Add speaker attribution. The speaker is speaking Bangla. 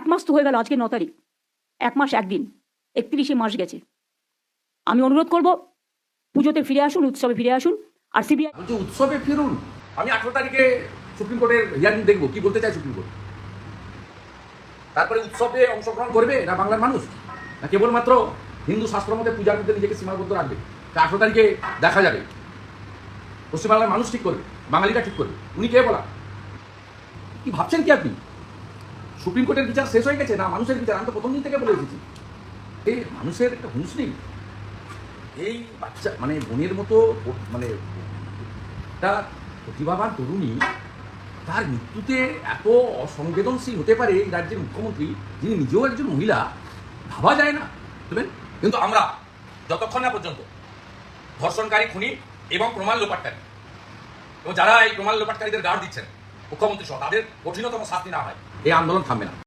Speaker 1: এক মাস তো হয়ে গেল আজকে ন তারিখ। এক মাস একদিন, একত্রিশে মাস গেছে। আমি অনুরোধ করব, পুজোতে ফিরে আসুন, উৎসবে ফিরে আসুন, আর সিবিআই
Speaker 2: উৎসবে ফিরুন, আমি আঠারো তারিখে সুপ্রিম কোর্টের হিয়ারিং দেখব, কি বলতে চাই সুপ্রিম কোর্ট? তারপরে উৎসবে অংশগ্রহণ করবে না বাংলার মানুষ? না কেবলমাত্র হিন্দু শাস্ত্র মতে পূজার মধ্যে নিজেকে সীমাবদ্ধ রাখবে? আঠারো তারিখে দেখা যাবে। পশ্চিমবাংলার মানুষ ঠিক করবে, বাঙালিরা ঠিক করবে। উনি কে বলা? কি ভাবছেন কি আপনি? সুপ্রিম কোর্টের বিচার শেষ হয়ে গেছে, না, মানুষের বিচার। আমি তো প্রথম দিন থেকে বলে এসেছি। এই মানুষের একটা হুঁশ নেই। এই বাচ্চা মানে বোনের মতো মানে একটা প্রতিভাবান তরুণী, তার মৃত্যুতে এত অসংবেদনশীল হতে পারে এই রাজ্যের মুখ্যমন্ত্রী, যিনি নিজেও একজন মহিলা, ভাবা যায় না। বুঝলেন?
Speaker 3: কিন্তু আমরা, যতক্ষণ না পর্যন্ত, ধর্ষণকারী খুনি এবং প্রমাণ লোপাটকারী, এবং যারা এই প্রমাণ লোপাটকারীদের গার্ড দিচ্ছেন মুখ্যমন্ত্রী সহ তাদের কঠিনতম শাস্তি না হয়।
Speaker 2: এই আন্দোলন থামবে না।